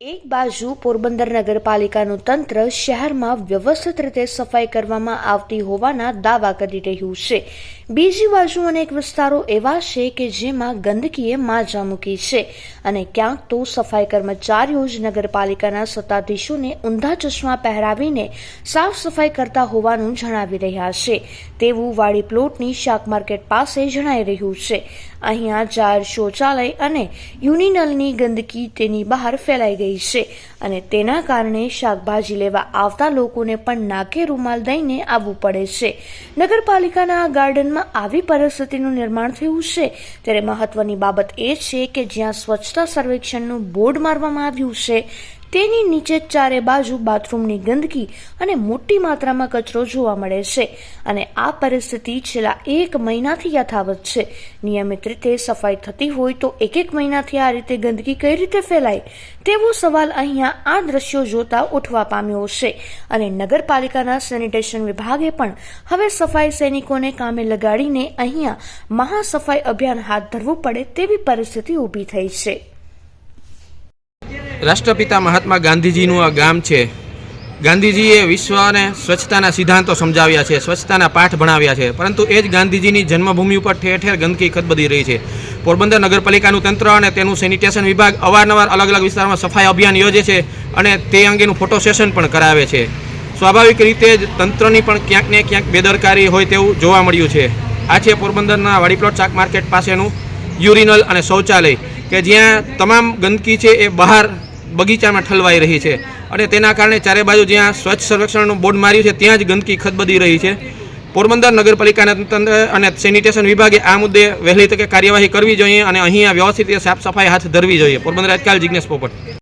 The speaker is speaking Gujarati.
એક બાજુ પોરબંદર નગરપાલિકાનું તંત્ર શહેરમાં વ્યવસ્થિત રીતે સફાઈ કરવામાં આવતી હોવાના દાવા કરી રહ્યું છે. બીજી બાજુ અનેક વિસ્તારો એવા છે કે જેમાં ગંદકીએ માજા મૂકી છે અને ક્યાંક તો સફાઈ કર્મચારીઓ જ નગરપાલિકાના સત્તાધીશોને ઊંધા ચશ્મા પહેરાવીને સાફ સફાઈ કરતા હોવાનું જણાવી રહ્યા છે. તેવું વાડી પ્લોટની શાક માર્કેટ પાસે જણાઈ રહ્યું છે. અહીંયા જાહેર શૌચાલય અને યુનિનલની ગંદકી તેની બહાર ફેલાઈ ગઈ છે અને તેના કારણે શાકભાજી લેવા આવતા લોકોને પણ નાકે રૂમાલ દઈને આવવું પડે છે. નગરપાલિકાના ગાર્ડનમાં આવી પરિસ્થિતિનું નિર્માણ થયું છે. ત્યારે મહત્વની બાબત એ છે કે જ્યાં સ્વચ્છતા સર્વેક્ષણનું બોર્ડ મારવામાં આવ્યું છે તેની નીચે ચારે બાજુ બાથરૂમની ગંદકી અને મોટી માત્રામાં કચરો જોવા મળે છે. અને આ પરિસ્થિતિ છેલ્લા એક મહિનાથી યથાવત છે. નિયમિત રીતે સફાઈ થતી હોય તો એક એક મહિનાથી આ રીતે ગંદકી કઈ રીતે ફેલાય? તેવો સવાલ અહીંયા આ દ્રશ્યો જોતા ઉઠવા પામ્યો છે. અને નગરપાલિકાના સેનિટેશન વિભાગે પણ હવે સફાઈ સૈનિકોને કામે લગાડીને અહીંયા મહાસફાઈ અભિયાન હાથ ધરવું પડે તેવી પરિસ્થિતિ ઊભી થઈ છે. રાષ્ટ્રપિતા મહાત્મા ગાંધીજીનું આ ગામ છે. ગાંધીજીએ વિશ્વને સ્વચ્છતાના સિદ્ધાંતો સમજાવ્યા છે, સ્વચ્છતાના પાઠ ભણાવ્યા છે. પરંતુ એ જ ગાંધીજીની જન્મભૂમિ ઉપર ઠેર ઠેર ગંદકી ખદબદી રહી છે. પોરબંદર નગરપાલિકાનું તંત્ર અને તેનું સેનિટેશન વિભાગ અવારનવાર અલગ અલગ વિસ્તારમાં સફાઈ અભિયાન યોજે છે અને તે અંગેનું ફોટો સેશન પણ કરાવે છે. સ્વાભાવિક રીતે જ તંત્રની પણ ક્યાંક ને ક્યાંક બેદરકારી હોય તેવું જોવા મળ્યું છે. આ છે પોરબંદરના વાડીપ્લોટ શાક માર્કેટ પાસેનું યુરિનલ અને શૌચાલય, કે જ્યાં તમામ ગંદકી છે એ બહાર બગીચામાં ઠલવાઈ રહી છે. અને તેના કારણે ચારે બાજુ જ્યાં સ્વચ્છ સંરક્ષણનું બોર્ડ માર્યું છે, ત્યાં જ ગંદકી ખદબદી રહી છે. પોરબંદર નગરપાલિકાના તંત્ર અને સેનિટેશન વિભાગે આ મુદ્દે વહેલી તકે કાર્યવાહી કરવી જોઈએ અને અહીંયા વ્યવસ્થિત સાફ સફાઈ હાથ ધરવી જોઈએ. પોરબંદર આજકાલ જિજ્ઞેશ પોપટ.